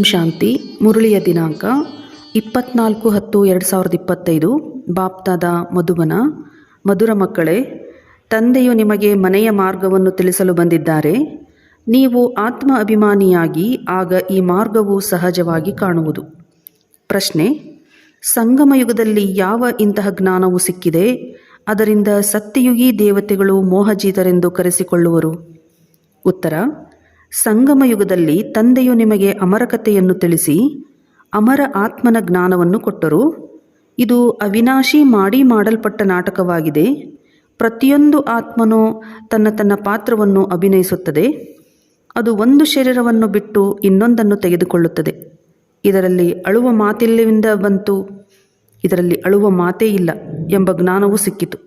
ಓಂ ಶಾಂತಿ, ಮುರಳಿಯ ದಿನಾಂಕ, ಇಪ್ಪತ್ನಾಲ್ಕು ಹತ್ತು ಎರಡು ಸಾವಿರದ ಇಪ್ಪತ್ತೈದು, ಬಾಪ್ತಾದ ಮಧುಬನ ಮಧುರ ಮಕ್ಕಳೇ, ತಂದೆಯು ನಿಮಗೆ ಮನೆಯ ಮಾರ್ಗವನ್ನು ತಿಳಿಸಲು ಬಂದಿದ್ದಾರೆ. ನೀವು ಆತ್ಮ ಅಭಿಮಾನಿಯಾಗಿ ಆಗ ಈ ಮಾರ್ಗವು ಸಹಜವಾಗಿ ಕಾಣುವುದು. ಪ್ರಶ್ನೆ, ಸಂಗಮ ಯುಗದಲ್ಲಿ ಯಾವ ಇಂತಹ ಜ್ಞಾನವು ಸಿಕ್ಕಿದೆ? ಅದರಿಂದ ಸತ್ಯಯುಗಿ ದೇವತೆಗಳು ಮೋಹಜೀತರೆಂದು ಕರೆಸಿಕೊಳ್ಳುವರು. ಉತ್ತರ ಸಂಗಮ ಯುಗದಲ್ಲಿ ತಂದೆಯು ನಿಮಗೆ ಅಮರಕತೆಯನ್ನು ತಿಳಿಸಿ, ಅಮರ ಆತ್ಮನ ಜ್ಞಾನವನ್ನು ಕೊಟ್ಟರು. ಇದು ಅವಿನಾಶಿ ಮಾಡಿ ಮಾಡಲ್ಪಟ್ಟ ನಾಟಕವಾಗಿದೆ. ಪ್ರತಿಯೊಂದು ಆತ್ಮನೂ ತನ್ನ ತನ್ನ ಪಾತ್ರವನ್ನು ಅಭಿನಯಿಸುತ್ತದೆ. ಅದು ಒಂದು ಶರೀರವನ್ನು ಬಿಟ್ಟು ಇನ್ನೊಂದನ್ನು ತೆಗೆದುಕೊಳ್ಳುತ್ತದೆ. ಇದರಲ್ಲಿ ಅಳುವ ಮಾತಿಲ್ಲವಿಂದ ಬಂತು, ಇದರಲ್ಲಿ ಅಳುವ ಮಾತೇ ಇಲ್ಲ ಎಂಬ ಜ್ಞಾನವೂ ಸಿಕ್ಕಿತು.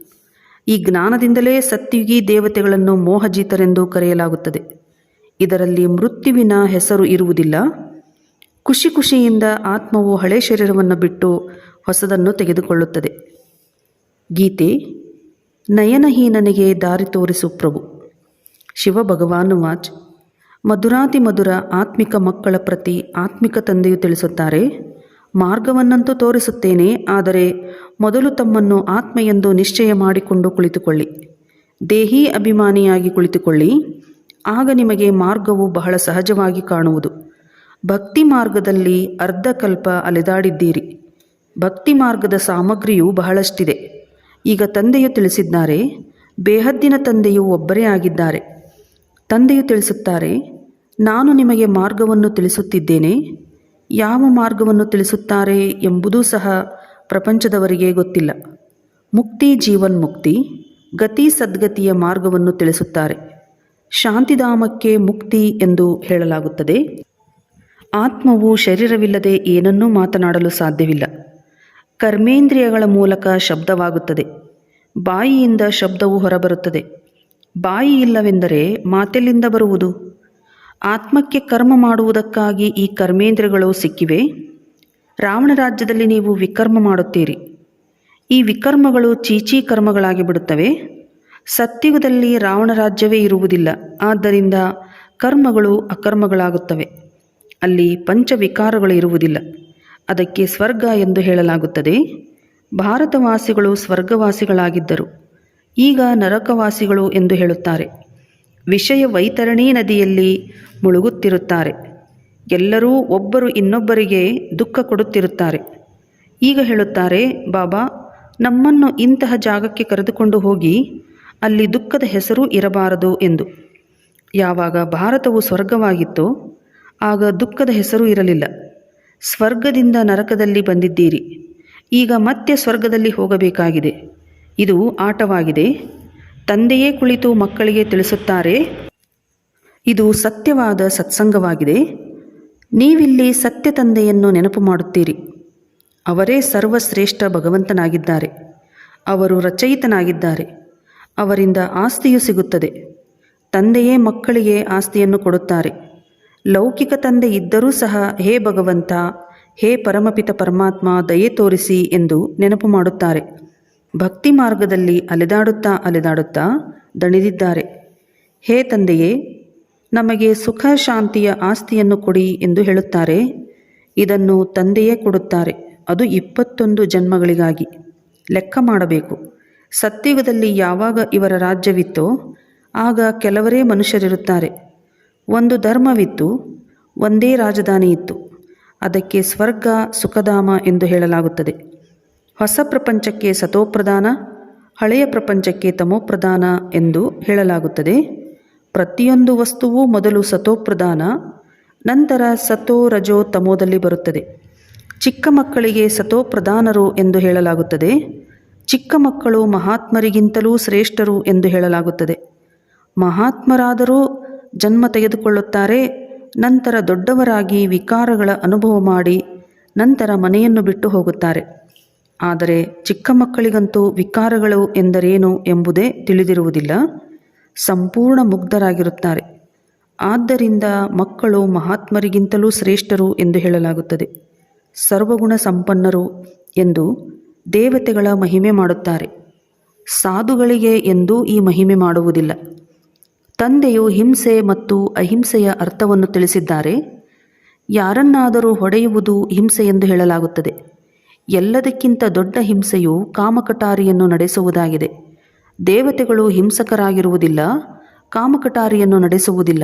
ಈ ಜ್ಞಾನದಿಂದಲೇ ಸತ್ಯುಗಿ ದೇವತೆಗಳನ್ನು ಮೋಹಜೀತರೆಂದು ಕರೆಯಲಾಗುತ್ತದೆ. ಇದರಲ್ಲಿ ಮೃತ್ಯುವಿನ ಹೆಸರು ಇರುವುದಿಲ್ಲ. ಖುಷಿ ಖುಷಿಯಿಂದ ಆತ್ಮವು ಹಳೆ ಶರೀರವನ್ನು ಬಿಟ್ಟು ಹೊಸದನ್ನು ತೆಗೆದುಕೊಳ್ಳುತ್ತದೆ. ಗೀತೆ ನಯನಹೀನನಿಗೆ ದಾರಿ ತೋರಿಸು ಪ್ರಭು. ಶಿವ ಭಗವಾನ್ ವಾಚ್ ಮಧುರಾತಿ ಮಧುರ ಆತ್ಮಿಕ ಮಕ್ಕಳ ಪ್ರತಿ ಆತ್ಮಿಕ ತಂದೆಯು ತಿಳಿಸುತ್ತಾರೆ, ಮಾರ್ಗವನ್ನಂತೂ ತೋರಿಸುತ್ತೇನೆ, ಆದರೆ ಮೊದಲು ತಮ್ಮನ್ನು ಆತ್ಮ ಎಂದು ನಿಶ್ಚಯ ಮಾಡಿಕೊಂಡು ಕುಳಿತುಕೊಳ್ಳಿ. ದೇಹಿ ಅಭಿಮಾನಿಯಾಗಿ ಕುಳಿತುಕೊಳ್ಳಿ. ಆಗ ನಿಮಗೆ ಮಾರ್ಗವು ಬಹಳ ಸಹಜವಾಗಿ ಕಾಣುವುದು. ಭಕ್ತಿ ಮಾರ್ಗದಲ್ಲಿ ಅರ್ಧಕಲ್ಪ ಅಲೆದಾಡಿದ್ದೀರಿ. ಭಕ್ತಿ ಮಾರ್ಗದ ಸಾಮಗ್ರಿಯು ಬಹಳಷ್ಟಿದೆ. ಈಗ ತಂದೆಯು ತಿಳಿಸಿದ್ದಾರೆ, ಬೇಹದ್ದಿನ ತಂದೆಯು ಒಬ್ಬರೇ ಆಗಿದ್ದಾರೆ. ತಂದೆಯು ತಿಳಿಸುತ್ತಾರೆ, ನಾನು ನಿಮಗೆ ಮಾರ್ಗವನ್ನು ತಿಳಿಸುತ್ತಿದ್ದೇನೆ, ಯಾವ ಮಾರ್ಗವನ್ನು ತಿಳಿಸುತ್ತಾರೆ ಎಂಬುದೂ ಸಹ ಪ್ರಪಂಚದವರಿಗೆ ಗೊತ್ತಿಲ್ಲ. ಮುಕ್ತಿ ಜೀವನ್ಮುಕ್ತಿ, ಗತಿ ಸದ್ಗತಿಯ ಮಾರ್ಗವನ್ನು ತಿಳಿಸುತ್ತಾರೆ. ಶಾಂತಿಧಾಮಕ್ಕೆ ಮುಕ್ತಿ ಎಂದು ಹೇಳಲಾಗುತ್ತದೆ. ಆತ್ಮವು ಶರೀರವಿಲ್ಲದೆ ಏನನ್ನೂ ಮಾತನಾಡಲು ಸಾಧ್ಯವಿಲ್ಲ. ಕರ್ಮೇಂದ್ರಿಯಗಳ ಮೂಲಕ ಶಬ್ದವಾಗುತ್ತದೆ. ಬಾಯಿಯಿಂದ ಶಬ್ದವು ಹೊರಬರುತ್ತದೆ. ಬಾಯಿ ಇಲ್ಲವೆಂದರೆ ಮಾತೆಲ್ಲಿಂದ ಬರುವುದು? ಆತ್ಮಕ್ಕೆ ಕರ್ಮ ಮಾಡುವುದಕ್ಕಾಗಿ ಈ ಕರ್ಮೇಂದ್ರಿಯಗಳು ಸಿಕ್ಕಿವೆ? ರಾವಣ ರಾಜ್ಯದಲ್ಲಿ ನೀವು ವಿಕರ್ಮ ಮಾಡುತ್ತೀರಿ. ಈ ವಿಕರ್ಮಗಳು ಚೀಚಿ ಕರ್ಮಗಳಾಗಿ ಬಿಡುತ್ತವೆ ಸತ್ಯುಗದಲ್ಲಿ ರಾವಣ ರಾಜ್ಯವೇ ಇರುವುದಿಲ್ಲ. ಆದ್ದರಿಂದ ಕರ್ಮಗಳು ಅಕರ್ಮಗಳಾಗುತ್ತವೆ. ಅಲ್ಲಿ ಪಂಚವಿಕಾರಗಳು ಇರುವುದಿಲ್ಲ. ಅದಕ್ಕೆ ಸ್ವರ್ಗ ಎಂದು ಹೇಳಲಾಗುತ್ತದೆ. ಭಾರತವಾಸಿಗಳು ಸ್ವರ್ಗವಾಸಿಗಳಾಗಿದ್ದರು. ಈಗ ನರಕವಾಸಿಗಳು ಎಂದು ಹೇಳುತ್ತಾರೆ. ವಿಷಯ ವೈತರಣಿ ನದಿಯಲ್ಲಿ ಮುಳುಗುತ್ತಿರುತ್ತಾರೆ. ಎಲ್ಲರೂ ಒಬ್ಬರು ಇನ್ನೊಬ್ಬರಿಗೆ ದುಃಖ ಕೊಡುತ್ತಿರುತ್ತಾರೆ. ಈಗ ಹೇಳುತ್ತಾರೆ, ಬಾಬಾ, ನಮ್ಮನ್ನು ಇಂತಹ ಜಾಗಕ್ಕೆ ಕರೆದುಕೊಂಡು ಹೋಗಿ ಅಲ್ಲಿ ದುಃಖದ ಹೆಸರು ಇರಬಾರದು ಎಂದು. ಯಾವಾಗ ಭಾರತವು ಸ್ವರ್ಗವಾಗಿತ್ತೋ, ಆಗ ದುಃಖದ ಹೆಸರು ಇರಲಿಲ್ಲ. ಸ್ವರ್ಗದಿಂದ ನರಕದಲ್ಲಿ ಬಂದಿದ್ದೀರಿ. ಈಗ ಮತ್ತೆ ಸ್ವರ್ಗದಲ್ಲಿ ಹೋಗಬೇಕಾಗಿದೆ. ಇದು ಆಟವಾಗಿದೆ. ತಂದೆಯೇ ಕುಳಿತು ಮಕ್ಕಳಿಗೆ ತಿಳಿಸುತ್ತಾರೆ. ಇದು ಸತ್ಯವಾದ ಸತ್ಸಂಗವಾಗಿದೆ. ನೀವಿಲ್ಲಿ ಸತ್ಯ ತಂದೆಯನ್ನು ನೆನಪು ಮಾಡುತ್ತೀರಿ. ಅವರೇ ಸರ್ವಶ್ರೇಷ್ಠ ಭಗವಂತನಾಗಿದ್ದಾರೆ. ಅವರು ರಚಯಿತನಾಗಿದ್ದಾರೆ. ಅವರಿಂದ ಆಸ್ತಿಯು ಸಿಗುತ್ತದೆ. ತಂದೆಯೇ ಮಕ್ಕಳಿಗೆ ಆಸ್ತಿಯನ್ನು ಕೊಡುತ್ತಾರೆ. ಲೌಕಿಕ ತಂದೆ ಇದ್ದರೂ ಸಹ, ಹೇ ಭಗವಂತ, ಹೇ ಪರಮಪಿತ ಪರಮಾತ್ಮ, ದಯೆ ತೋರಿಸಿ ಎಂದು ನೆನಪು ಮಾಡುತ್ತಾರೆ. ಭಕ್ತಿ ಮಾರ್ಗದಲ್ಲಿ ಅಲೆದಾಡುತ್ತಾ ಅಲೆದಾಡುತ್ತಾ ದಣಿದಿದ್ದಾರೆ. ಹೇ ತಂದೆಯೇ, ನಮಗೆ ಸುಖ ಶಾಂತಿಯ ಆಸ್ತಿಯನ್ನು ಕೊಡಿ ಎಂದು ಹೇಳುತ್ತಾರೆ. ಇದನ್ನು ತಂದೆಯೇ ಕೊಡುತ್ತಾರೆ. ಅದು ಇಪ್ಪತ್ತೊಂದು ಜನ್ಮಗಳಿಗಾಗಿ. ಲೆಕ್ಕ ಮಾಡಬೇಕು. ಸತ್ಯುಗದಲ್ಲಿ ಯಾವಾಗ ಇವರ ರಾಜ್ಯವಿತ್ತೋ, ಆಗ ಕೆಲವರೇ ಮನುಷ್ಯರಿರುತ್ತಾರೆ. ಒಂದು ಧರ್ಮವಿತ್ತು, ಒಂದೇ ರಾಜಧಾನಿ ಇತ್ತು ಅದಕ್ಕೆ ಸ್ವರ್ಗ, ಸುಖಧಾಮ ಎಂದು ಹೇಳಲಾಗುತ್ತದೆ. ಹೊಸ ಪ್ರಪಂಚಕ್ಕೆ ಸತೋಪ್ರಧಾನ, ಹಳೆಯ ಪ್ರಪಂಚಕ್ಕೆ ತಮೋಪ್ರಧಾನ ಎಂದು ಹೇಳಲಾಗುತ್ತದೆ. ಪ್ರತಿಯೊಂದು ವಸ್ತುವು ಮೊದಲು ಸತೋಪ್ರಧಾನ, ನಂತರ ಸತೋ ರಜೋ ತಮೋದಲ್ಲಿ ಬರುತ್ತದೆ. ಚಿಕ್ಕ ಮಕ್ಕಳಿಗೆ ಸತೋಪ್ರಧಾನರು ಎಂದು ಹೇಳಲಾಗುತ್ತದೆ. ಚಿಕ್ಕ ಮಕ್ಕಳು ಮಹಾತ್ಮರಿಗಿಂತಲೂ ಶ್ರೇಷ್ಠರು ಎಂದು ಹೇಳಲಾಗುತ್ತದೆ. ಮಹಾತ್ಮರಾದರೂ ಜನ್ಮ ತೆಗೆದುಕೊಳ್ಳುತ್ತಾರೆ, ನಂತರ ದೊಡ್ಡವರಾಗಿ ವಿಕಾರಗಳ ಅನುಭವ ಮಾಡಿ ನಂತರ ಮನೆಯನ್ನು ಬಿಟ್ಟು ಹೋಗುತ್ತಾರೆ. ಆದರೆ ಚಿಕ್ಕ ಮಕ್ಕಳಿಗಂತೂ ವಿಕಾರಗಳು ಎಂದರೇನು ಎಂಬುದೇ ತಿಳಿದಿರುವುದಿಲ್ಲ. ಸಂಪೂರ್ಣ ಮುಗ್ಧರಾಗಿರುತ್ತಾರೆ. ಆದ್ದರಿಂದ ಮಕ್ಕಳು ಮಹಾತ್ಮರಿಗಿಂತಲೂ ಶ್ರೇಷ್ಠರು ಎಂದು ಹೇಳಲಾಗುತ್ತದೆ. ಸರ್ವಗುಣ ಸಂಪನ್ನರು ಎಂದು ದೇವತೆಗಳ ಮಹಿಮೆ ಮಾಡುತ್ತಾರೆ. ಸಾಧುಗಳಿಗೆ ಎಂದೂ ಈ ಮಹಿಮೆ ಮಾಡುವುದಿಲ್ಲ. ತಂದೆಯು ಹಿಂಸೆ ಮತ್ತು ಅಹಿಂಸೆಯ ಅರ್ಥವನ್ನು ತಿಳಿಸಿದ್ದಾರೆ. ಯಾರನ್ನಾದರೂ ಹೊಡೆಯುವುದು ಹಿಂಸೆ ಎಂದು ಹೇಳಲಾಗುತ್ತದೆ. ಎಲ್ಲದಕ್ಕಿಂತ ದೊಡ್ಡ ಹಿಂಸೆಯು ಕಾಮಕಟಾರಿಯನ್ನು ನಡೆಸುವುದಾಗಿದೆ. ದೇವತೆಗಳು ಹಿಂಸಕರಾಗಿರುವುದಿಲ್ಲ, ಕಾಮಕಟಾರಿಯನ್ನು ನಡೆಸುವುದಿಲ್ಲ.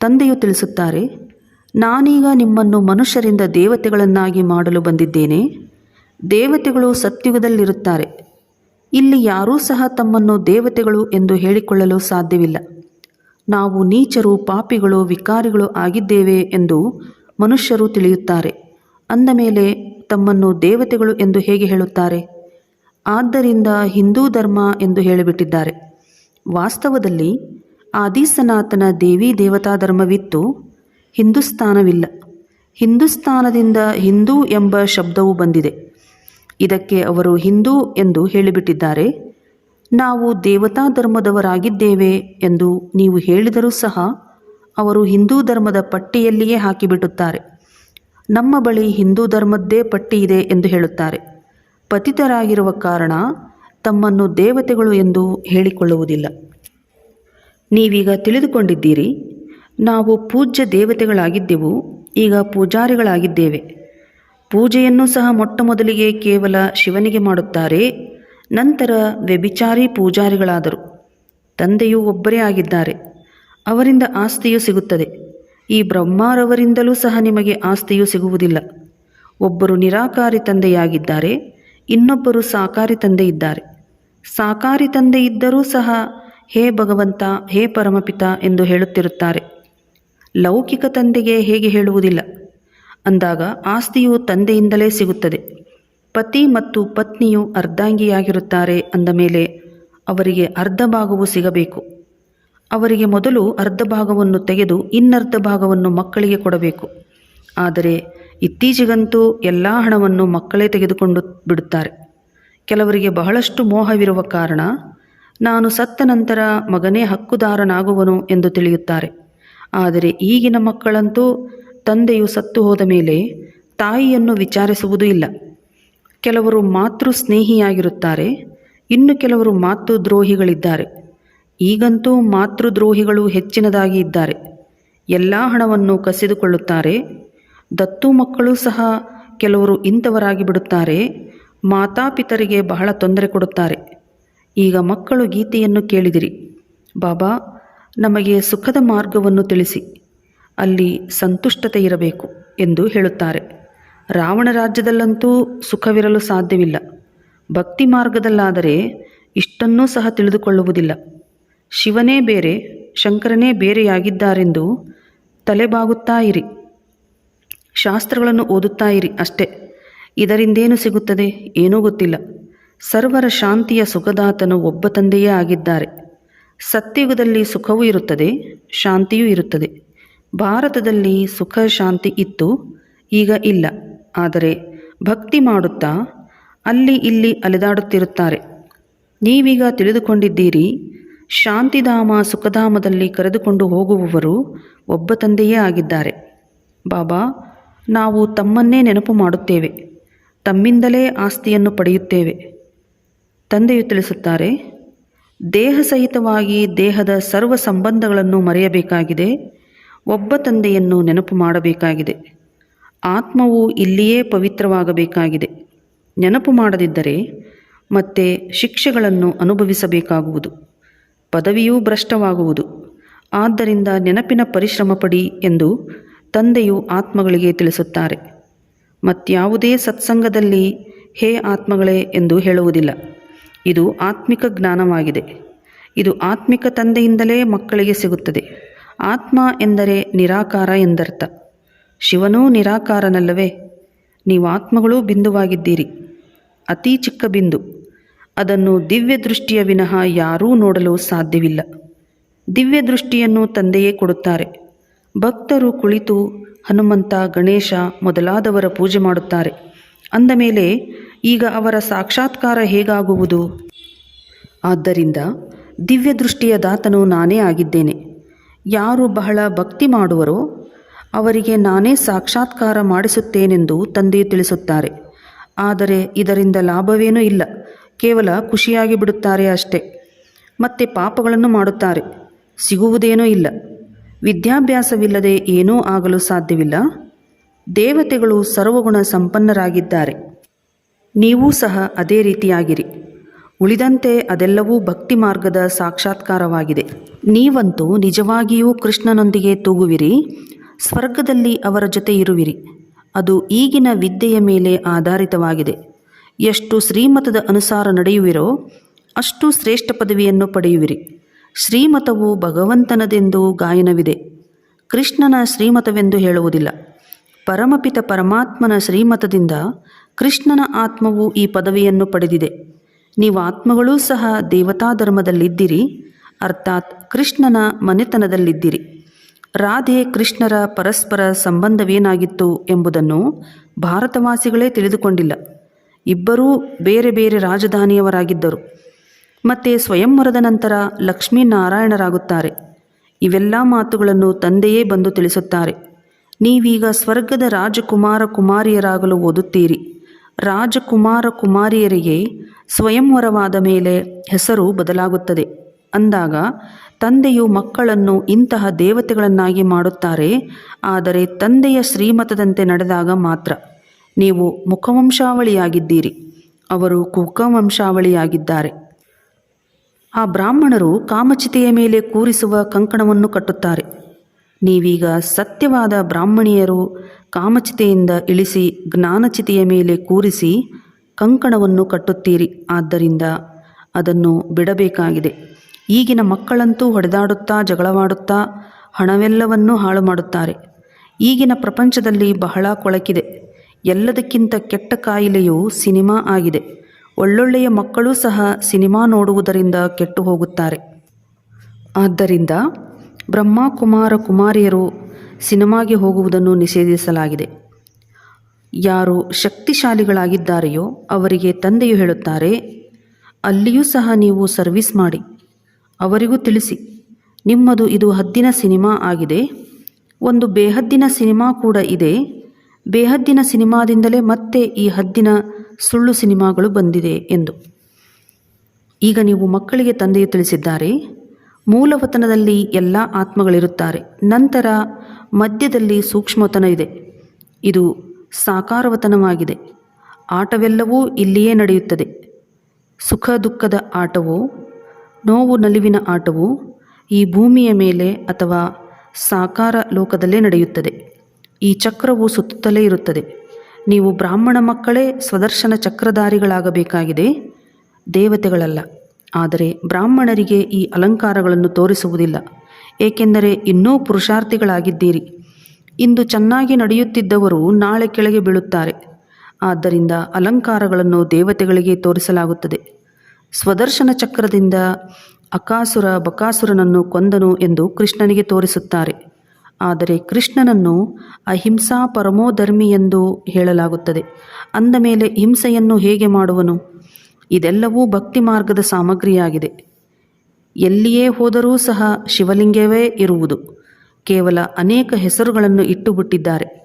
ತಂದೆಯು ತಿಳಿಸುತ್ತಾರೆ, ನಾನೀಗ ನಿಮ್ಮನ್ನು ಮನುಷ್ಯರಿಂದ ದೇವತೆಗಳನ್ನಾಗಿ ಮಾಡಲು ಬಂದಿದ್ದೇನೆ. ದೇವತೆಗಳು ಸತ್ಯುಗದಲ್ಲಿರುತ್ತಾರೆ. ಇಲ್ಲಿ ಯಾರೂ ಸಹ ತಮ್ಮನ್ನು ದೇವತೆಗಳು ಎಂದು ಹೇಳಿಕೊಳ್ಳಲು ಸಾಧ್ಯವಿಲ್ಲ. ನಾವು ನೀಚರು, ಪಾಪಿಗಳು, ವಿಕಾರಿಗಳು ಆಗಿದ್ದೇವೆ ಎಂದು ಮನುಷ್ಯರು ತಿಳಿಯುತ್ತಾರೆ. ಅಂದ ಮೇಲೆ ತಮ್ಮನ್ನು ದೇವತೆಗಳು ಎಂದು ಹೇಗೆ ಹೇಳುತ್ತಾರೆ? ಆದ್ದರಿಂದ ಹಿಂದೂ ಧರ್ಮ ಎಂದು ಹೇಳಿಬಿಟ್ಟಿದ್ದಾರೆ. ವಾಸ್ತವದಲ್ಲಿ ಆದಿಸನಾತನ ದೇವಿ ದೇವತಾ ಧರ್ಮವಿತ್ತು ಹಿಂದೂಸ್ತಾನವಿಲ್ಲ ಹಿಂದೂಸ್ತಾನದಿಂದ ಹಿಂದೂ ಎಂಬ ಶಬ್ದವು ಬಂದಿದೆ. ಇದಕ್ಕೆ ಅವರು ಹಿಂದೂ ಎಂದು ಹೇಳಿಬಿಟ್ಟಿದ್ದಾರೆ. ನಾವು ದೇವತಾ ಧರ್ಮದವರಾಗಿದ್ದೇವೆ ಎಂದು ನೀವು ಹೇಳಿದರೂ ಸಹ ಅವರು ಹಿಂದೂ ಧರ್ಮದ ಪಟ್ಟಿಯಲ್ಲಿಯೇ ಹಾಕಿಬಿಟ್ಟುತ್ತಾರೆ. ನಮ್ಮ ಬಳಿ ಹಿಂದೂ ಧರ್ಮದ್ದೇ ಪಟ್ಟಿ ಇದೆ ಎಂದು ಹೇಳುತ್ತಾರೆ. ಪತಿತರಾಗಿರುವ ಕಾರಣ ತಮ್ಮನ್ನು ದೇವತೆಗಳು ಎಂದು ಹೇಳಿಕೊಳ್ಳುವುದಿಲ್ಲ. ನೀವೀಗ ತಿಳಿದುಕೊಂಡಿದ್ದೀರಿ, ನಾವು ಪೂಜ್ಯ ದೇವತೆಗಳಾಗಿದ್ದೆವು, ಈಗ ಪೂಜಾರಿಗಳಾಗಿದ್ದೇವೆ. ಪೂಜೆಯನ್ನು ಸಹ ಮೊಟ್ಟ ಮೊದಲಿಗೆ ಕೇವಲ ಶಿವನಿಗೆ ಮಾಡುತ್ತಾರೆ. ನಂತರ ವ್ಯಭಿಚಾರಿ ಪೂಜಾರಿಗಳಾದರು. ತಂದೆಯು ಒಬ್ಬರೇ ಆಗಿದ್ದಾರೆ. ಅವರಿಂದ ಆಸ್ತಿಯು ಸಿಗುತ್ತದೆ. ಈ ಬ್ರಹ್ಮಾರವರಿಂದಲೂ ಸಹ ನಿಮಗೆ ಆಸ್ತಿಯು ಸಿಗುವುದಿಲ್ಲ. ಒಬ್ಬರು ನಿರಾಕಾರಿ ತಂದೆಯಾಗಿದ್ದಾರೆ, ಇನ್ನೊಬ್ಬರು ಸಾಕಾರಿ ತಂದೆ ಇದ್ದಾರೆ ಸಾಕಾರಿ ತಂದೆ ಇದ್ದರೂ ಸಹ ಹೇ ಭಗವಂತ, ಹೇ ಪರಮಪಿತ ಎಂದು ಹೇಳುತ್ತಿರುತ್ತಾರೆ. ಲೌಕಿಕ ತಂದೆಗೆ ಹೇಗೆ ಹೇಳುವುದಿಲ್ಲ. ಅಂದಾಗ ಆಸ್ತಿಯು ತಂದೆಯಿಂದಲೇ ಸಿಗುತ್ತದೆ. ಪತಿ ಮತ್ತು ಪತ್ನಿಯು ಅರ್ಧಾಂಗಿಯಾಗಿರುತ್ತಾರೆ ಅಂದ ಮೇಲೆ ಅವರಿಗೆ ಅರ್ಧ ಭಾಗವು ಸಿಗಬೇಕು. ಅವರಿಗೆ ಮೊದಲು ಅರ್ಧ ಭಾಗವನ್ನು ತೆಗೆದು ಇನ್ನರ್ಧ ಭಾಗವನ್ನು ಮಕ್ಕಳಿಗೆ ಕೊಡಬೇಕು. ಆದರೆ ಇತ್ತೀಚೆಗಂತೂ ಎಲ್ಲ ಹಣವನ್ನು ಮಕ್ಕಳೇ ತೆಗೆದುಕೊಂಡು ಬಿಡುತ್ತಾರೆ. ಕೆಲವರಿಗೆ ಬಹಳಷ್ಟು ಮೋಹವಿರುವ ಕಾರಣ ನಾನು ಸತ್ತ ನಂತರ ಮಗನೇ ಹಕ್ಕುದಾರನಾಗುವನು ಎಂದು ತಿಳಿಯುತ್ತಾರೆ. ಆದರೆ ಈಗಿನ ಮಕ್ಕಳಂತೂ ತಂದೆಯು ಸತ್ತು ಹೋದ ಮೇಲೆ ತಾಯಿಯನ್ನು ವಿಚಾರಿಸುವುದು ಇಲ್ಲ. ಕೆಲವರು ಮಾತೃ ಸ್ನೇಹಿಯಾಗಿರುತ್ತಾರೆ, ಇನ್ನು ಕೆಲವರು ಮಾತೃದ್ರೋಹಿಗಳಿದ್ದಾರೆ ಈಗಂತೂ ಮಾತೃದ್ರೋಹಿಗಳು ಹೆಚ್ಚಿನದಾಗಿ ಇದ್ದಾರೆ. ಎಲ್ಲ ಹಣವನ್ನು ಕಸಿದುಕೊಳ್ಳುತ್ತಾರೆ, ದತ್ತು ಮಕ್ಕಳು ಸಹ ಕೆಲವರು ಇಂಥವರಾಗಿ ಬಿಡುತ್ತಾರೆ, ಮಾತಾಪಿತರಿಗೆ ಬಹಳ ತೊಂದರೆ ಕೊಡುತ್ತಾರೆ. ಈಗ ಮಕ್ಕಳು ಗೀತೆಯನ್ನು ಕೇಳಿದಿರಿ. ಬಾಬಾ, ನಮಗೆ ಸುಖದ ಮಾರ್ಗವನ್ನು ತಿಳಿಸಿ. ಅಲ್ಲಿ ಸಂತುಷ್ಟತೆ ಇರಬೇಕು ಎಂದು ಹೇಳುತ್ತಾರೆ. ರಾವಣ ರಾಜ್ಯದಲ್ಲಂತೂ ಸುಖವಿರಲು ಸಾಧ್ಯವಿಲ್ಲ. ಭಕ್ತಿ ಮಾರ್ಗದಲ್ಲಾದರೆ ಇಷ್ಟನ್ನೂ ಸಹ ತಿಳಿದುಕೊಳ್ಳುವುದಿಲ್ಲ. ಶಿವನೇ ಬೇರೆ, ಶಂಕರನೇ ಬೇರೆಯಾಗಿದ್ದಾರೆಂದು ತಲೆಬಾಗುತ್ತಾ ಇರಿ. ಶಾಸ್ತ್ರಗಳನ್ನು ಓದುತ್ತಾ ಇರಿ ಅಷ್ಟೇ. ಇದರಿಂದೇನು ಸಿಗುತ್ತದೆ? ಏನೂ ಗೊತ್ತಿಲ್ಲ. ಸರ್ವರ ಶಾಂತಿಯ ಸುಖದಾತನು ಒಬ್ಬ ತಂದೆಯೇ ಆಗಿದ್ದಾರೆ. ಸತ್ಯಯುಗದಲ್ಲಿ ಸುಖವೂ ಇರುತ್ತದೆ, ಶಾಂತಿಯೂ ಇರುತ್ತದೆ. ಭಾರತದಲ್ಲಿ ಸುಖ ಶಾಂತಿ ಇತ್ತು, ಈಗ ಇಲ್ಲ. ಆದರೆ ಭಕ್ತಿ ಮಾಡುತ್ತಾ, ಅಲ್ಲಿ ಇಲ್ಲಿ ಅಲೆದಾಡುತ್ತಿರುತ್ತಾರೆ. ನೀವೀಗ ತಿಳಿದುಕೊಂಡಿದ್ದೀರಿ, ಶಾಂತಿಧಾಮ ಸುಖಧಾಮದಲ್ಲಿ ಕರೆದುಕೊಂಡು ಹೋಗುವವರು ಒಬ್ಬ ತಂದೆಯೇ ಆಗಿದ್ದಾರೆ. ಬಾಬಾ, ನಾವು ತಮ್ಮನ್ನೇ ನೆನಪು ಮಾಡುತ್ತೇವೆ, ತಮ್ಮಿಂದಲೇ ಆಸ್ತಿಯನ್ನು ಪಡೆಯುತ್ತೇವೆ. ತಂದೆಯು ತಿಳಿಸುತ್ತಾರೆ, ದೇಹ ಸಹಿತವಾಗಿ ದೇಹದ ಸರ್ವ ಸಂಬಂಧಗಳನ್ನು ಮರೆಯಬೇಕಾಗಿದೆ ಒಬ್ಬ ತಂದೆಯನ್ನು ನೆನಪು ಮಾಡಬೇಕಾಗಿದೆ. ಆತ್ಮವು ಇಲ್ಲಿಯೇ ಪವಿತ್ರವಾಗಬೇಕಾಗಿದೆ. ನೆನಪು ಮಾಡದಿದ್ದರೆ ಮತ್ತೆ ಶಿಕ್ಷೆಗಳನ್ನು ಅನುಭವಿಸಬೇಕಾಗುವುದು. ಪದವಿಯೂ ಭ್ರಷ್ಟವಾಗುವುದು. ಆದ್ದರಿಂದ ನೆನಪಿನ ಪರಿಶ್ರಮ ಪಡಿ ಎಂದು ತಂದೆಯು ಆತ್ಮಗಳಿಗೆ ತಿಳಿಸುತ್ತಾರೆ. ಮತ್ಯಾವುದೇ ಸತ್ಸಂಗದಲ್ಲಿ ಹೇ ಆತ್ಮಗಳೇ ಎಂದು ಹೇಳುವುದಿಲ್ಲ. ಇದು ಆತ್ಮಿಕ ಜ್ಞಾನವಾಗಿದೆ. ಇದು ಆತ್ಮಿಕ ತಂದೆಯಿಂದಲೇ ಮಕ್ಕಳಿಗೆ ಸಿಗುತ್ತದೆ. ಆತ್ಮ ಎಂದರೆ ನಿರಾಕಾರ ಎಂದರ್ಥ. ಶಿವನೂ ನಿರಾಕಾರನಲ್ಲವೇ? ನೀವು ಆತ್ಮಗಳೂ ಬಿಂದುವಾಗಿದ್ದೀರಿ. ಅತಿ ಚಿಕ್ಕ ಬಿಂದು. ಅದನ್ನು ದಿವ್ಯ ದೃಷ್ಟಿಯ ವಿನಃ ಯಾರೂ ನೋಡಲು ಸಾಧ್ಯವಿಲ್ಲ. ದಿವ್ಯ ದೃಷ್ಟಿಯನ್ನು ತಂದೆಯೇ ಕೊಡುತ್ತಾರೆ. ಭಕ್ತರು ಕುಳಿತು ಹನುಮಂತ, ಗಣೇಶ ಮೊದಲಾದವರ ಪೂಜೆ ಮಾಡುತ್ತಾರೆ. ಅಂದ ಮೇಲೆ, ಈಗ ಅವರ ಸಾಕ್ಷಾತ್ಕಾರ ಹೇಗಾಗುವುದು? ಆದ್ದರಿಂದ ದಿವ್ಯ ದೃಷ್ಟಿಯ ದಾತನು ನಾನೇ ಆಗಿದ್ದೇನೆ. ಯಾರು ಬಹಳ ಭಕ್ತಿ ಮಾಡುವರೋ ಅವರಿಗೆ ನಾನೇ ಸಾಕ್ಷಾತ್ಕಾರ ಮಾಡಿಸುತ್ತೇನೆಂದು ತಂದೆ ತಿಳಿಸುತ್ತಾರೆ. ಆದರೆ ಇದರಿಂದ ಲಾಭವೇನೂ ಇಲ್ಲ. ಕೇವಲ ಖುಷಿಯಾಗಿ ಬಿಡುತ್ತಾರೆ ಅಷ್ಟೇ. ಮತ್ತೆ ಪಾಪಗಳನ್ನು ಮಾಡುತ್ತಾರೆ. ಸಿಗುವುದೇನೂ ಇಲ್ಲ. ವಿದ್ಯಾಭ್ಯಾಸವಿಲ್ಲದೆ ಏನೂ ಆಗಲು ಸಾಧ್ಯವಿಲ್ಲ. ದೇವತೆಗಳು ಸರ್ವಗುಣ ಸಂಪನ್ನರಾಗಿದ್ದಾರೆ. ನೀವೂ ಸಹ ಅದೇ ರೀತಿಯಾಗಿರಿ. ಉಳಿದಂತೆ ಅದೆಲ್ಲವೂ ಭಕ್ತಿ ಮಾರ್ಗದ ಸಾಕ್ಷಾತ್ಕಾರವಾಗಿದೆ. ನೀವಂತೂ ನಿಜವಾಗಿಯೂ ಕೃಷ್ಣನೊಂದಿಗೆ ತೂಗುವಿರಿ, ಸ್ವರ್ಗದಲ್ಲಿ ಅವರ ಜೊತೆ ಇರುವಿರಿ. ಅದು ಈಗಿನ ವಿದ್ಯೆಯ ಮೇಲೆ ಆಧಾರಿತವಾಗಿದೆ. ಎಷ್ಟು ಶ್ರೀಮತದ ಅನುಸಾರ ನಡೆಯುವಿರೋ, ಅಷ್ಟು ಶ್ರೇಷ್ಠ ಪದವಿಯನ್ನು ಪಡೆಯುವಿರಿ. ಶ್ರೀಮತವು ಭಗವಂತನದೆಂದು ಗಾಯನವಿದೆ. ಕೃಷ್ಣನ ಶ್ರೀಮತವೆಂದು ಹೇಳುವುದಿಲ್ಲ. ಪರಮಪಿತ ಪರಮಾತ್ಮನ ಶ್ರೀಮತದಿಂದ ಕೃಷ್ಣನ ಆತ್ಮವು ಈ ಪದವಿಯನ್ನು ಪಡೆದಿದೆ. ನೀವು ಆತ್ಮಗಳೂ ಸಹ ದೇವತಾ ಧರ್ಮದಲ್ಲಿದ್ದೀರಿ ಅರ್ಥಾತ್ ಕೃಷ್ಣನ ಮನೆತನದಲ್ಲಿದ್ದೀರಿ. ರಾಧೆ ಕೃಷ್ಣರ ಪರಸ್ಪರ ಸಂಬಂಧವೇನಾಗಿತ್ತು ಎಂಬುದನ್ನು ಭಾರತವಾಸಿಗಳೇ ತಿಳಿದುಕೊಂಡಿಲ್ಲ. ಇಬ್ಬರೂ ಬೇರೆ ಬೇರೆ ರಾಜಧಾನಿಯವರಾಗಿದ್ದರು. ಮತ್ತೆ ಸ್ವಯಂವರದ ನಂತರ ಲಕ್ಷ್ಮೀನಾರಾಯಣರಾಗುತ್ತಾರೆ. ಇವೆಲ್ಲ ಮಾತುಗಳನ್ನು ತಂದೆಯೇ ಬಂದು ತಿಳಿಸುತ್ತಾರೆ. ನೀವೀಗ ಸ್ವರ್ಗದ ರಾಜಕುಮಾರ ಕುಮಾರಿಯರಾಗಲು ಓದುತ್ತೀರಿ. ರಾಜಕುಮಾರ ಕುಮಾರಿಯರಿಗೆ ಸ್ವಯಂವರವಾದ ಮೇಲೆ ಹೆಸರು ಬದಲಾಗುತ್ತದೆ. ಅಂದಾಗ, ತಂದೆಯು ಮಕ್ಕಳನ್ನು ಇಂತಹ ದೇವತೆಗಳನ್ನಾಗಿ ಮಾಡುತ್ತಾರೆ, ಆದರೆ ತಂದೆಯ ಶ್ರೀಮತದಂತೆ ನಡೆದಾಗ ಮಾತ್ರ. ನೀವು ಮುಖವಂಶಾವಳಿಯಾಗಿದ್ದೀರಿ. ಅವರು ಕುಕವಂಶಾವಳಿಯಾಗಿದ್ದಾರೆ ಆ ಬ್ರಾಹ್ಮಣರು ಕಾಮಚಿತೆಯ ಮೇಲೆ ಕೂರಿಸುವ ಕಂಕಣವನ್ನು ಕಟ್ಟುತ್ತಾರೆ. ನೀವೀಗ ಸತ್ಯವಾದ ಬ್ರಾಹ್ಮಣಿಯರು ಕಾಮಚಿತೆಯಿಂದ ಇಳಿಸಿ ಜ್ಞಾನಚಿತೆಯ ಮೇಲೆ ಕೂರಿಸಿ ಕಂಕಣವನ್ನು ಕಟ್ಟುತ್ತೀರಿ. ಆದ್ದರಿಂದ ಅದನ್ನು ಬಿಡಬೇಕಾಗಿದೆ. ಈಗಿನ ಮಕ್ಕಳಂತೂ ಹೊಡೆದಾಡುತ್ತಾ, ಜಗಳವಾಡುತ್ತಾ ಹಣವೆಲ್ಲವನ್ನೂ ಹಾಳು ಮಾಡುತ್ತಾರೆ ಈಗಿನ ಪ್ರಪಂಚದಲ್ಲಿ ಬಹಳ ಕೊಳಕಿದೆ. ಎಲ್ಲದಕ್ಕಿಂತ ಕೆಟ್ಟ ಕಾಯಿಲೆಯು ಸಿನಿಮಾ ಆಗಿದೆ. ಒಳ್ಳೊಳ್ಳೆಯ ಮಕ್ಕಳೂ ಸಹ ಸಿನಿಮಾ ನೋಡುವುದರಿಂದ ಕೆಟ್ಟು ಹೋಗುತ್ತಾರೆ. ಆದ್ದರಿಂದ ಬ್ರಹ್ಮ ಕುಮಾರ ಕುಮಾರಿಯರು ಸಿನಿಮಾಗೆ ಹೋಗುವುದನ್ನು ನಿಷೇಧಿಸಲಾಗಿದೆ. ಯಾರು ಶಕ್ತಿಶಾಲಿಗಳಾಗಿದ್ದಾರೆಯೋ ಅವರಿಗೆ ತಂದೆಯು ಹೇಳುತ್ತಾರೆ, ಅಲ್ಲಿಯೂ ಸಹ ನೀವು ಸರ್ವಿಸ್ ಮಾಡಿ. ಅವರಿಗೂ ತಿಳಿಸಿ. ನಿಮ್ಮದು ಇದು ಹದ್ದಿನ ಸಿನಿಮಾ ಆಗಿದೆ. ಒಂದು ಬೇಹದ್ದಿನ ಸಿನಿಮಾ ಕೂಡ ಇದೆ. ಬೇಹದ್ದಿನ ಸಿನಿಮಾದಿಂದಲೇ ಮತ್ತೆ ಈ ಹದ್ದಿನ ಸುಳ್ಳು ಸಿನಿಮಾಗಳು ಬಂದಿದೆ ಎಂದು. ಈಗ ನೀವು ಮಕ್ಕಳಿಗೆ ತಂದೆಯು ತಿಳಿಸಿದ್ದಾರೆ ಮೂಲವತನದಲ್ಲಿ ಎಲ್ಲ ಆತ್ಮಗಳಿರುತ್ತಾರೆ. ನಂತರ ಮಧ್ಯದಲ್ಲಿ ಸೂಕ್ಷ್ಮತನ ಇದೆ. ಇದು ಸಾಕಾರವತನವಾಗಿದೆ. ಆಟವೆಲ್ಲವೂ ಇಲ್ಲಿಯೇ ನಡೆಯುತ್ತದೆ. ಸುಖ ದುಃಖದ ಆಟವೋ, ನೋವು ನಲಿವಿನ ಆಟವು, ಈ ಭೂಮಿಯ ಮೇಲೆ ಅಥವಾ ಸಾಕಾರ ಲೋಕದಲ್ಲೇ ನಡೆಯುತ್ತದೆ. ಈ ಚಕ್ರವು ಸುತ್ತಲೇ ಇರುತ್ತದೆ. ನೀವು ಬ್ರಾಹ್ಮಣ ಮಕ್ಕಳೇ ಸ್ವದರ್ಶನ ಚಕ್ರಧಾರಿಗಳಾಗಬೇಕಾಗಿದೆ. ದೇವತೆಗಳಲ್ಲ. ಆದರೆ ಬ್ರಾಹ್ಮಣರಿಗೆ ಈ ಅಲಂಕಾರಗಳನ್ನು ತೋರಿಸುವುದಿಲ್ಲ. ಏಕೆಂದರೆ ಇನ್ನೂ ಪುರುಷಾರ್ಥಿಗಳಾಗಿದ್ದೀರಿ. ಇಂದು ಚೆನ್ನಾಗಿ ನಡೆಯುತ್ತಿದ್ದವರು ನಾಳೆ ಕೆಳಗೆ ಬೀಳುತ್ತಾರೆ. ಆದ್ದರಿಂದ ಅಲಂಕಾರಗಳನ್ನು ದೇವತೆಗಳಿಗೆ ತೋರಿಸಲಾಗುತ್ತದೆ. ಸ್ವದರ್ಶನ ಚಕ್ರದಿಂದ ಅಕಾಸುರ ಬಕಾಸುರನನ್ನು ಕೊಂದನು ಎಂದು ಕೃಷ್ಣನಿಗೆ ತೋರಿಸುತ್ತಾರೆ. ಆದರೆ ಕೃಷ್ಣನನ್ನು ಅಹಿಂಸಾ ಪರಮೋಧರ್ಮಿ ಎಂದು ಹೇಳಲಾಗುತ್ತದೆ. ಅಂದ ಮೇಲೆ ಹಿಂಸೆಯನ್ನು ಹೇಗೆ ಮಾಡುವನು? ಇದೆಲ್ಲವೂ ಭಕ್ತಿ ಮಾರ್ಗದ ಸಾಮಗ್ರಿಯಾಗಿದೆ. ಎಲ್ಲಿಯೇ ಹೋದರೂ ಸಹ ಶಿವಲಿಂಗವೇ ಇರುವುದು. ಕೇವಲ ಅನೇಕ ಹೆಸರುಗಳನ್ನು ಇಟ್ಟುಬಿಟ್ಟಿದ್ದಾರೆ.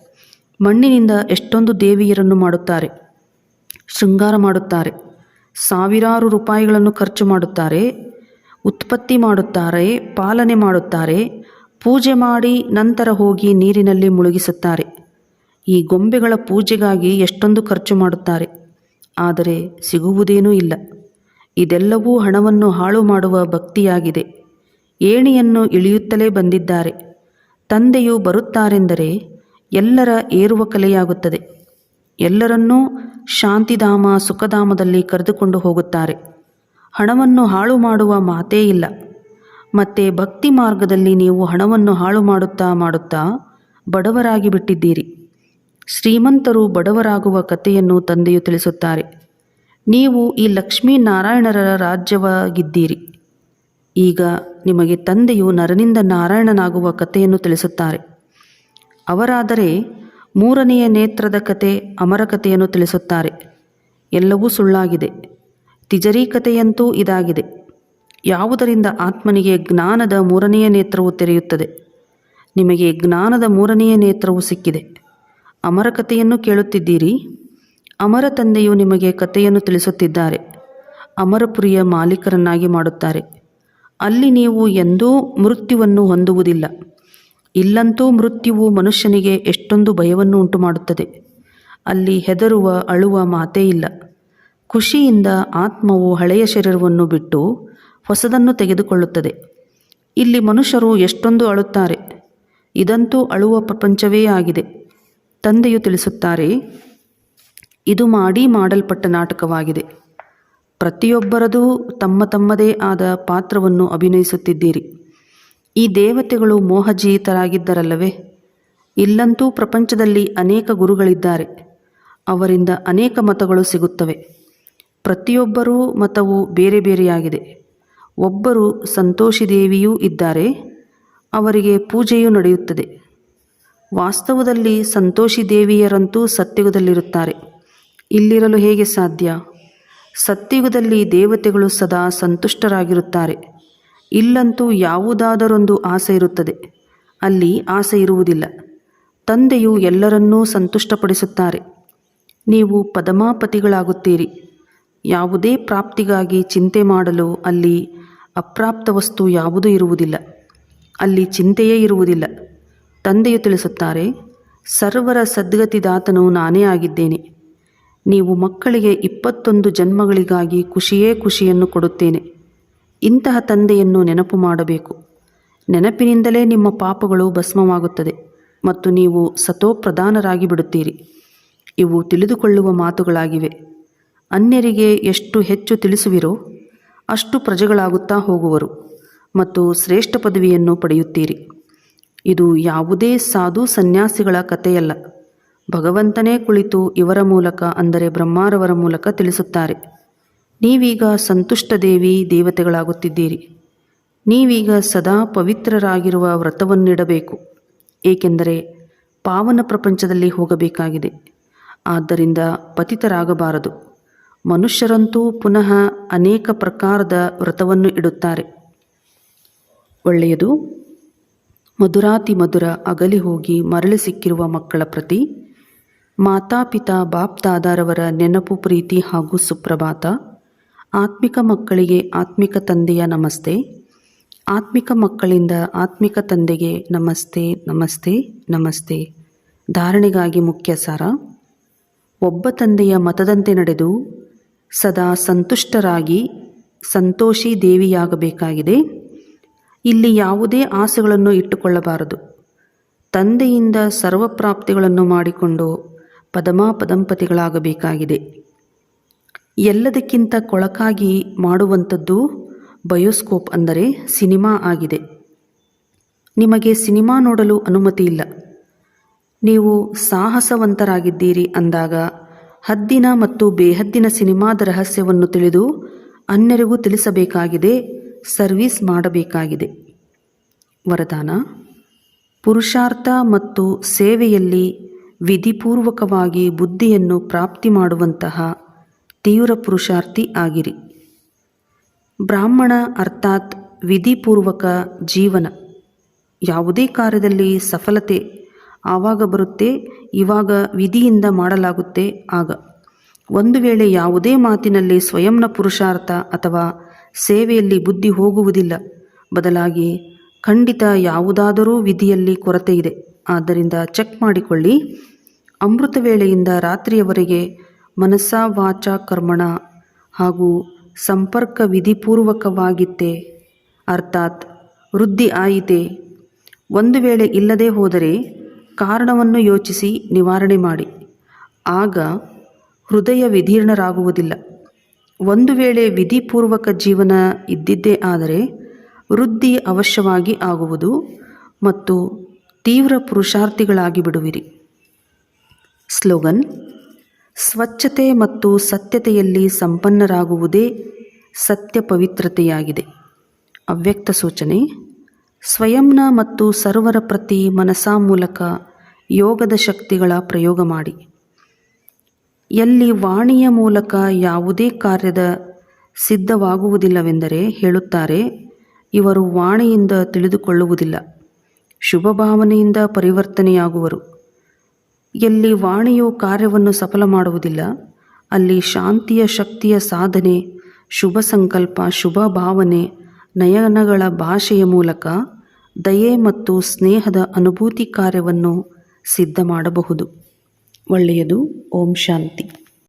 ಮಣ್ಣಿನಿಂದ ಎಷ್ಟೊಂದು ದೇವಿಯರನ್ನು ಮಾಡುತ್ತಾರೆ. ಶೃಂಗಾರ ಮಾಡುತ್ತಾರೆ. ಸಾವಿರಾರು ರೂಪಾಯಿಗಳನ್ನು ಖರ್ಚು ಮಾಡುತ್ತಾರೆ. ಉತ್ಪತ್ತಿ ಮಾಡುತ್ತಾರೆ, ಪಾಲನೆ ಮಾಡುತ್ತಾರೆ. ಪೂಜೆ ಮಾಡಿ ನಂತರ ಹೋಗಿ ನೀರಿನಲ್ಲಿ ಮುಳುಗಿಸುತ್ತಾರೆ. ಈ ಗೊಂಬೆಗಳ ಪೂಜೆಗಾಗಿ ಎಷ್ಟೊಂದು ಖರ್ಚು ಮಾಡುತ್ತಾರೆ. ಆದರೆ ಸಿಗುವುದೇನೂ ಇಲ್ಲ. ಇದೆಲ್ಲವೂ ಹಣವನ್ನು ಹಾಳು ಮಾಡುವ ಭಕ್ತಿಯಾಗಿದೆ. ಏಣಿಯನ್ನು ಇಳಿಯುತ್ತಲೇ ಬಂದಿದ್ದಾರೆ. ತಂದೆಯು ಬರುತ್ತಾರೆಂದರೆ ಎಲ್ಲರ ಏರುವ ಕಲೆಯಾಗುತ್ತದೆ. ಎಲ್ಲರನ್ನೂ ಶಾಂತಿಧಾಮ, ಸುಖಧಾಮದಲ್ಲಿ ಕರೆದುಕೊಂಡು ಹೋಗುತ್ತಾರೆ. ಹಣವನ್ನು ಹಾಳು ಮಾಡುವ ಮಾತೇ ಇಲ್ಲ. ಮತ್ತೆ ಭಕ್ತಿ ಮಾರ್ಗದಲ್ಲಿ ನೀವು ಹಣವನ್ನು ಹಾಳು ಮಾಡುತ್ತಾ ಮಾಡುತ್ತಾ ಬಡವರಾಗಿ ಬಿಟ್ಟಿದ್ದೀರಿ. ಶ್ರೀಮಂತರು ಬಡವರಾಗುವ ಕಥೆಯನ್ನು ತಂದೆಯು ತಿಳಿಸುತ್ತಾರೆ. ನೀವು ಈ ಲಕ್ಷ್ಮೀನಾರಾಯಣರ ರಾಜ್ಯವಾಗಿದ್ದೀರಿ. ಈಗ ನಿಮಗೆ ತಂದೆಯು ನರನಿಂದ ನಾರಾಯಣನಾಗುವ ಕಥೆಯನ್ನು ತಿಳಿಸುತ್ತಾರೆ. ಅವರಾದರೆ ಮೂರನೆಯ ನೇತ್ರದ ಕತೆ ಅಮರ ಕಥೆಯನ್ನು ತಿಳಿಸುತ್ತಾರೆ. ಎಲ್ಲವೂ ಸುಳ್ಳಾಗಿದೆ. ತಿಜರಿ ಕಥೆಯಂತೂ ಇದಾಗಿದೆ. ಯಾವುದರಿಂದ ಆತ್ಮನಿಗೆ ಜ್ಞಾನದ ಮೂರನೆಯ ನೇತ್ರವು ತೆರೆಯುತ್ತದೆ? ನಿಮಗೆ ಜ್ಞಾನದ ಮೂರನೆಯ ನೇತ್ರವು ಸಿಕ್ಕಿದೆ. ಅಮರ ಕಥೆಯನ್ನು ಕೇಳುತ್ತಿದ್ದೀರಿ? ಅಮರ ತಂದೆಯು ನಿಮಗೆ ಕಥೆಯನ್ನು ತಿಳಿಸುತ್ತಿದ್ದಾರೆ. ಅಮರಪುರಿಯ ಮಾಲೀಕರನ್ನಾಗಿ ಮಾಡುತ್ತಾರೆ. ಅಲ್ಲಿ ನೀವು ಎಂದೂ ಮೃತ್ಯುವನ್ನು ಹೊಂದುವುದಿಲ್ಲ. ಇಲ್ಲಂತೂ ಮೃತ್ಯುವು ಮನುಷ್ಯನಿಗೆ ಎಷ್ಟೊಂದು ಭಯವನ್ನು ಉಂಟು ಮಾಡುತ್ತದೆ ಅಲ್ಲಿ ಹೆದರುವ, ಅಳುವ ಮಾತೇ ಇಲ್ಲ. ಖುಷಿಯಿಂದ ಆತ್ಮವು ಹಳೆಯ ಶರೀರವನ್ನು ಬಿಟ್ಟು ಹೊಸದನ್ನು ತೆಗೆದುಕೊಳ್ಳುತ್ತದೆ. ಇಲ್ಲಿ ಮನುಷ್ಯರು ಎಷ್ಟೊಂದು ಅಳುತ್ತಾರೆ. ಇದಂತೂ ಅಳುವ ಪ್ರಪಂಚವೇ ಆಗಿದೆ. ತಂದೆಯು ತಿಳಿಸುತ್ತಾರೆ, ಇದು ಮಾಡಿ ಮಾಡಲ್ಪಟ್ಟ ನಾಟಕವಾಗಿದೆ. ಪ್ರತಿಯೊಬ್ಬರದು ತಮ್ಮ ತಮ್ಮದೇ ಆದ ಪಾತ್ರವನ್ನು ಅಭಿನಯಿಸುತ್ತಿದ್ದೀರಿ. ಈ ದೇವತೆಗಳು ಮೋಹಜೀತರಾಗಿದ್ದರಲ್ಲವೇ? ಇಲ್ಲಂತೂ ಪ್ರಪಂಚದಲ್ಲಿ ಅನೇಕ ಗುರುಗಳಿದ್ದಾರೆ. ಅವರಿಂದ ಅನೇಕ ಮತಗಳು ಸಿಗುತ್ತವೆ. ಪ್ರತಿಯೊಬ್ಬರೂ ಮತವು ಬೇರೆ ಬೇರೆಯಾಗಿದೆ. ಒಬ್ಬರು ಸಂತೋಷಿ ದೇವಿಯೂ ಇದ್ದಾರೆ. ಅವರಿಗೆ ಪೂಜೆಯೂ ನಡೆಯುತ್ತದೆ. ವಾಸ್ತವದಲ್ಲಿ ಸಂತೋಷಿ ದೇವಿಯರಂತೂ ಸತ್ಯುಗದಲ್ಲಿರುತ್ತಾರೆ ಇಲ್ಲಿರಲು ಹೇಗೆ ಸಾಧ್ಯ? ಸತ್ಯುಗದಲ್ಲಿ ದೇವತೆಗಳು ಸದಾ ಸಂತುಷ್ಟರಾಗಿರುತ್ತಾರೆ. ಇಲ್ಲಂತೂ ಯಾವುದಾದರೊಂದು ಆಸೆ ಇರುತ್ತದೆ. ಅಲ್ಲಿ ಆಸೆ ಇರುವುದಿಲ್ಲ. ತಂದೆಯು ಎಲ್ಲರನ್ನೂ ಸಂತುಷ್ಟಪಡಿಸುತ್ತಾರೆ. ನೀವು ಪದಮಾಪತಿಗಳಾಗುತ್ತೀರಿ. ಯಾವುದೇ ಪ್ರಾಪ್ತಿಗಾಗಿ ಚಿಂತೆ ಮಾಡಲು ಅಲ್ಲಿ ಅಪ್ರಾಪ್ತ ವಸ್ತು ಯಾವುದೂ ಇರುವುದಿಲ್ಲ. ಅಲ್ಲಿ ಚಿಂತೆಯೇ ಇರುವುದಿಲ್ಲ. ತಂದೆಯು ತಿಳಿಸುತ್ತಾರೆ, ಸರ್ವರ ಸದ್ಗತಿದಾತನು ನಾನೇ ಆಗಿದ್ದೇನೆ. ನೀವು ಮಕ್ಕಳಿಗೆ ಇಪ್ಪತ್ತೊಂದು ಜನ್ಮಗಳಿಗಾಗಿ ಖುಷಿಯೇ ಖುಷಿಯನ್ನು ಕೊಡುತ್ತೇನೆ. ಇಂತಹ ತಂದೆಯನ್ನು ನೆನಪು ಮಾಡಬೇಕು. ನೆನಪಿನಿಂದಲೇ ನಿಮ್ಮ ಪಾಪಗಳು ಭಸ್ಮವಾಗುತ್ತದೆ ಮತ್ತು ನೀವು ಸತೋಪ್ರಧಾನರಾಗಿ ಬಿಡುತ್ತೀರಿ. ಇವು ತಿಳಿದುಕೊಳ್ಳುವ ಮಾತುಗಳಾಗಿವೆ. ಅನ್ಯರಿಗೆ ಎಷ್ಟು ಹೆಚ್ಚು ತಿಳಿಸುವಿರೋ, ಅಷ್ಟು ಪ್ರಜೆಗಳಾಗುತ್ತಾ ಹೋಗುವರು ಮತ್ತು ಶ್ರೇಷ್ಠ ಪದವಿಯನ್ನು ಪಡೆಯುತ್ತೀರಿ. ಇದು ಯಾವುದೇ ಸಾಧು ಸನ್ಯಾಸಿಗಳ ಕಥೆಯಲ್ಲ. ಭಗವಂತನೇ ಕುಳಿತು ಇವರ ಮೂಲಕ ಅಂದರೆ ಬ್ರಹ್ಮಾರವರ ಮೂಲಕ ತಿಳಿಸುತ್ತಾರೆ. ನೀವೀಗ ಸಂತುಷ್ಟ ದೇವಿ ದೇವತೆಗಳಾಗುತ್ತಿದ್ದೀರಿ. ನೀವೀಗ ಸದಾ ಪವಿತ್ರರಾಗಿರುವ ವ್ರತವನ್ನಿಡಬೇಕು. ಏಕೆಂದರೆ ಪಾವನ ಪ್ರಪಂಚದಲ್ಲಿ ಹೋಗಬೇಕಾಗಿದೆ. ಆದ್ದರಿಂದ ಪತಿತರಾಗಬಾರದು. ಮನುಷ್ಯರಂತೂ ಪುನಃ ಅನೇಕ ಪ್ರಕಾರದ ವ್ರತವನ್ನು ಇಡುತ್ತಾರೆ. ಒಳ್ಳೆಯದು ಮಧುರಾತಿ ಮಧುರ ಅಗಲಿ ಹೋಗಿ ಮರಳಿ ಸಿಕ್ಕಿರುವ ಮಕ್ಕಳ ಪ್ರತಿ ಮಾತಾಪಿತಾ ಬಾಪ್ದಾದಾರವರ ನೆನಪು ಪ್ರೀತಿ ಹಾಗೂ ಸುಪ್ರಭಾತ, ಆತ್ಮಿಕ ಮಕ್ಕಳಿಗೆ ಆತ್ಮಿಕ ತಂದೆಯ ನಮಸ್ತೆ, ಆತ್ಮಿಕ ಮಕ್ಕಳಿಂದ ಆತ್ಮಿಕ ತಂದೆಗೆ ನಮಸ್ತೆ ನಮಸ್ತೆ ನಮಸ್ತೆ, ಧಾರಣೆಗಾಗಿ ಮುಖ್ಯ ಸಾರ, ಒಬ್ಬ ತಂದೆಯ ಮತದಂತೆ ನಡೆದು ಸದಾ ಸಂತುಷ್ಟರಾಗಿ ಸಂತೋಷಿ ದೇವಿಯಾಗಬೇಕಾಗಿದೆ. ಇಲ್ಲಿ ಯಾವುದೇ ಆಸೆಗಳನ್ನು ಇಟ್ಟುಕೊಳ್ಳಬಾರದು. ತಂದೆಯಿಂದ ಸರ್ವಪ್ರಾಪ್ತಿಗಳನ್ನು ಮಾಡಿಕೊಂಡು ಪದಮಾಪದಂಪತಿಗಳಾಗಬೇಕಾಗಿದೆ. ಎಲ್ಲದಕ್ಕಿಂತ ಕೊಳಕಾಗಿ ಮಾಡುವಂಥದ್ದು ಬಯೋಸ್ಕೋಪ್ ಅಂದರೆ ಸಿನಿಮಾ ಆಗಿದೆ. ನಿಮಗೆ ಸಿನಿಮಾ ನೋಡಲು ಅನುಮತಿ ಇಲ್ಲ. ನೀವು ಸಾಹಸವಂತರಾಗಿದ್ದೀರಿ ಅಂದಾಗ ಹದ್ದಿನ ಮತ್ತು ಬೇಹದ್ದಿನ ಸಿನಿಮಾದ ರಹಸ್ಯವನ್ನು ತಿಳಿದು ಅನ್ಯರಿಗೂ ತಿಳಿಸಬೇಕಾಗಿದೆ ಸರ್ವಿಸ್ ಮಾಡಬೇಕಾಗಿದೆ. ವರದಾನ, ಪುರುಷಾರ್ಥ ಮತ್ತು ಸೇವೆಯಲ್ಲಿ ವಿಧಿಪೂರ್ವಕವಾಗಿ ಬುದ್ಧಿಯನ್ನು ಪ್ರಾಪ್ತಿ ಮಾಡುವಂತಹ ತೀವ್ರ ಪುರುಷಾರ್ಥಿ ಆಗಿರಿ. ಬ್ರಾಹ್ಮಣ ಅರ್ಥಾತ್ ವಿಧಿಪೂರ್ವಕ ಜೀವನ. ಯಾವುದೇ ಕಾರ್ಯದಲ್ಲಿ ಸಫಲತೆ ಆವಾಗ ಬರುತ್ತೆ, ಇವಾಗ ವಿಧಿಯಿಂದ ಮಾಡಲಾಗುತ್ತೆ ಆಗ. ಒಂದು ವೇಳೆ ಯಾವುದೇ ಮಾತಿನಲ್ಲಿ ಸ್ವಯಂನ ಪುರುಷಾರ್ಥ ಅಥವಾ ಸೇವೆಯಲ್ಲಿ ಬುದ್ಧಿ ಹೋಗುವುದಿಲ್ಲ. ಬದಲಾಗಿ ಖಂಡಿತ ಯಾವುದಾದರೂ ವಿಧಿಯಲ್ಲಿ ಕೊರತೆ ಇದೆ. ಆದ್ದರಿಂದ ಚೆಕ್ ಮಾಡಿಕೊಳ್ಳಿ. ಅಮೃತ ವೇಳೆಯಿಂದ ರಾತ್ರಿಯವರೆಗೆ ಮನಸ್ಸ ವಾಚ ಕರ್ಮಣ ಹಾಗೂ ಸಂಪರ್ಕ ವಿಧಿಪೂರ್ವಕವಾಗಿತ್ತೆ. ಅರ್ಥಾತ್ ವೃದ್ಧಿ ಆಯಿತೆ. ಒಂದು ವೇಳೆ ಇಲ್ಲದೆ ಹೋದರೆ ಕಾರಣವನ್ನು ಯೋಚಿಸಿ ನಿವಾರಣೆ ಮಾಡಿ. ಆಗ ಹೃದಯ ವಿದೀರ್ಣರಾಗುವುದಿಲ್ಲ ಒಂದು ವೇಳೆ ವಿಧಿಪೂರ್ವಕ ಜೀವನ ಇದ್ದಿದ್ದೇ ಆದರೆ ವೃದ್ಧಿ ಅವಶ್ಯವಾಗಿ ಆಗುವುದು ಮತ್ತು ತೀವ್ರ ಪುರುಷಾರ್ಥಿಗಳಾಗಿ ಬಿಡುವಿರಿ. ಸ್ಲೋಗನ್, ಸ್ವಚ್ಛತೆ ಮತ್ತು ಸತ್ಯತೆಯಲ್ಲಿ ಸಂಪನ್ನರಾಗುವುದೇ ಸತ್ಯ ಪವಿತ್ರತೆಯಾಗಿದೆ. ಅವ್ಯಕ್ತ ಸೂಚನೆ, ಸ್ವಯಂನ ಮತ್ತು ಸರ್ವರ ಪ್ರತಿ ಮನಸಾ ಮೂಲಕ ಯೋಗದ ಶಕ್ತಿಗಳ ಪ್ರಯೋಗ ಮಾಡಿ. ಎಲ್ಲಿ ವಾಣಿಯ ಮೂಲಕ ಯಾವುದೇ ಕಾರ್ಯದ ಸಿದ್ಧವಾಗುವುದಿಲ್ಲವೆಂದರೆ ಹೇಳುತ್ತಾರೆ, ಇವರು ವಾಣಿಯಿಂದ ತಿಳಿದುಕೊಳ್ಳುವುದಿಲ್ಲ ಶುಭ ಭಾವನೆಯಿಂದ ಪರಿವರ್ತನೆಯಾಗುವರು. ಎಲ್ಲಿ ವಾಣಿಯು ಕಾರ್ಯವನ್ನು ಸಫಲ ಮಾಡುವುದಿಲ್ಲ, ಅಲ್ಲಿ ಶಾಂತಿಯ ಶಕ್ತಿಯ ಸಾಧನೆ, ಶುಭ ಸಂಕಲ್ಪ, ಶುಭ ಭಾವನೆ, ನಯನಗಳ ಭಾಷೆಯ ಮೂಲಕ ದಯೆ ಮತ್ತು ಸ್ನೇಹದ ಅನುಭೂತಿ ಕಾರ್ಯವನ್ನು ಸಿದ್ಧ ಮಾಡಬಹುದು ಒಳ್ಳೆಯದು. ಓಂ ಶಾಂತಿ.